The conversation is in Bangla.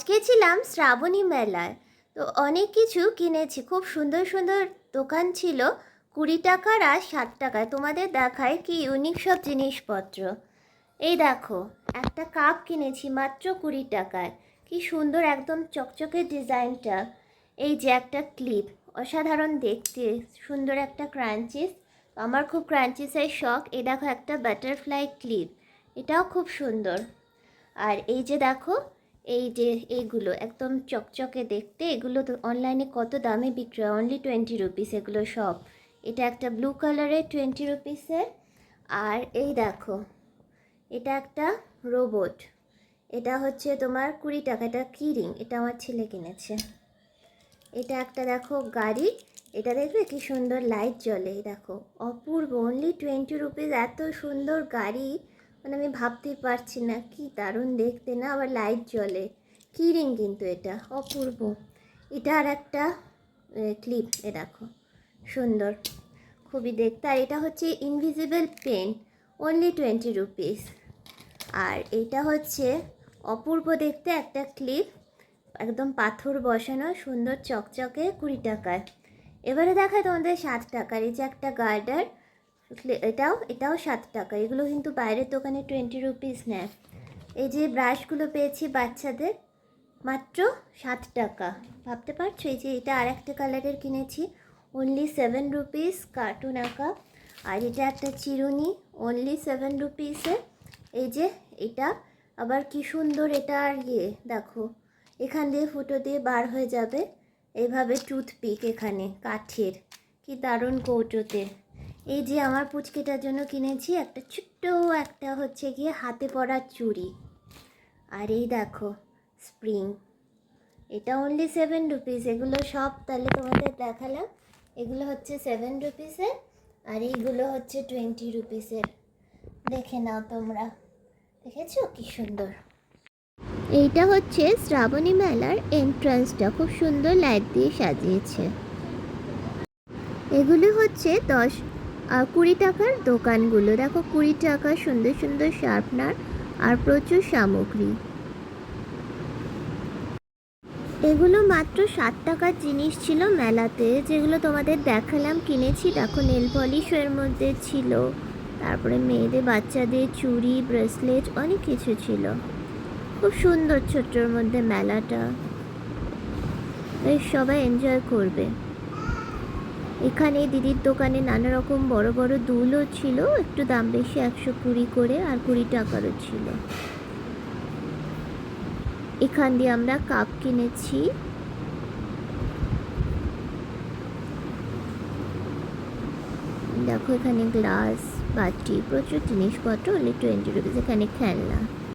আজকে ছিলাম শ্রাবণী মেলায়। তো অনেক কিছু কিনেছি। খুব সুন্দর সুন্দর দোকান ছিল। কুড়ি টাকার আর ষাট টাকায়। তোমাদের দেখায় কি ইউনিক সব জিনিসপত্র। এই দেখো, একটা কাপ কিনেছি মাত্র কুড়ি টাকায়। কি সুন্দর একদম চকচকে ডিজাইনটা। এই যে একটা ক্লিপ অসাধারণ দেখতে। সুন্দর একটা ক্রাঞ্চিস আমার খুব ক্রাঞ্চিসের শখ। এই দেখো একটা বাটারফ্লাই ক্লিপ এটাও খুব সুন্দর। আর এই যে দেখো এই যে এইগুলো একদম চকচকে দেখতে, এগুলো তো অনলাইনে কত দামে বিক্রি হয়? অনলি টোয়েন্টি রুপিস এগুলো সব। এটা একটা ব্লু কালারের টোয়েন্টি রুপিসের আর এই দেখো, এটা একটা রোবট এটা হচ্ছে তোমার কুড়ি টাকা, এটা কিরিং এটা আমার ছেলে কিনেছে। এটা একটা দেখো গাড়ি। এটা দেখবে কি সুন্দর লাইট জ্বলে দেখো। অপূর্ব অনলি টোয়েন্টি রুপিস এত সুন্দর গাড়ি। মানে আমি ভাবতেই পারছি না, কি দারুণ দেখতে না, আবার লাইট জ্বলে। কি রিং কিন্তু এটা? অপূর্ব। এটা আর একটা ক্লিপ এ, দেখো। সুন্দর। খুবই দেখতে। আর এটা হচ্ছে invisible pen only twenty rupees আর এটা হচ্ছে অপূর্ব দেখতে একটা ক্লিপ একদম পাথর বসানো, সুন্দর চকচকে কুড়ি টাকায়। এবারে দেখায় তোমাদের সাত টাকার, এই যে একটা গার্ডার এটাও এটাও সাত টাকা। এগুলো কিন্তু বাইরের দোকানে টোয়েন্টি রুপিস নেয়। এই যে ব্রাশগুলো পেয়েছি বাচ্চাদের, মাত্র সাত টাকা। ভাবতে পারছ? এই যে এটা আর একটা কালারের কিনেছি। অনলি সেভেন রুপিস কার্টুন আঁকা। আর এটা একটা চিরুনি অনলি সেভেন রুপিসে এই যে এটা, আবার কি সুন্দর এটা আর ইয়ে দেখো। এখান দিয়ে ফুটো দিয়ে বার হয়ে যাবে। এইভাবে টুথপিক এখানে, কাঠের। কি দারুণ কৌটোতে। এই যে আমার পুচকেটার জন্য কিনেছি একটা ছোট্ট একটা হচ্ছে গিয়ে হাতে পরার চুড়ি। আর এই দেখো স্প্রিং এটা অনলি সেভেন রুপিস এগুলো সব তাহলে তোমাদের দেখালাম। এগুলো হচ্ছে সেভেন রুপিসের আর এইগুলো হচ্ছে টোয়েন্টি রুপিসের দেখে নাও তোমরা। দেখেছ? কি সুন্দর। এইটা হচ্ছে শ্রাবণী মেলার এন্ট্রান্সটা খুব সুন্দর লাইট দিয়ে সাজিয়েছে। এগুলো হচ্ছে দশ কুড়ি টাকার দোকানগুলো। দেখো, কুড়ি টাকা, সুন্দর সুন্দর শার্পনার আর প্রচুর সামগ্রী। এগুলো মাত্র সাত টাকার জিনিস ছিল মেলাতে, যেগুলো তোমাদের দেখালাম। কিনেছি, দেখো, নেল পলিশের মধ্যে ছিল, তারপরে মেয়েদের বাচ্চাদের চুড়ি, ব্রেসলেট, অনেক কিছু ছিল। খুব সুন্দর ছোট্টর মধ্যে মেলাটা। বেশ সবাই এনজয় করবে। এখানে দিদির দোকানে নানা রকম বড় বড় দুলও ছিল। একটু দাম বেশি, একশো কুড়ি করে আর কুড়ি টাকারও ছিল। এখান দিয়ে আমরা কাপ কিনেছি। দেখো এখানে গ্লাস, বাটি, প্রচুর জিনিসপত্র অনলি টোয়েন্টি রুপিস এখানে খেলনা।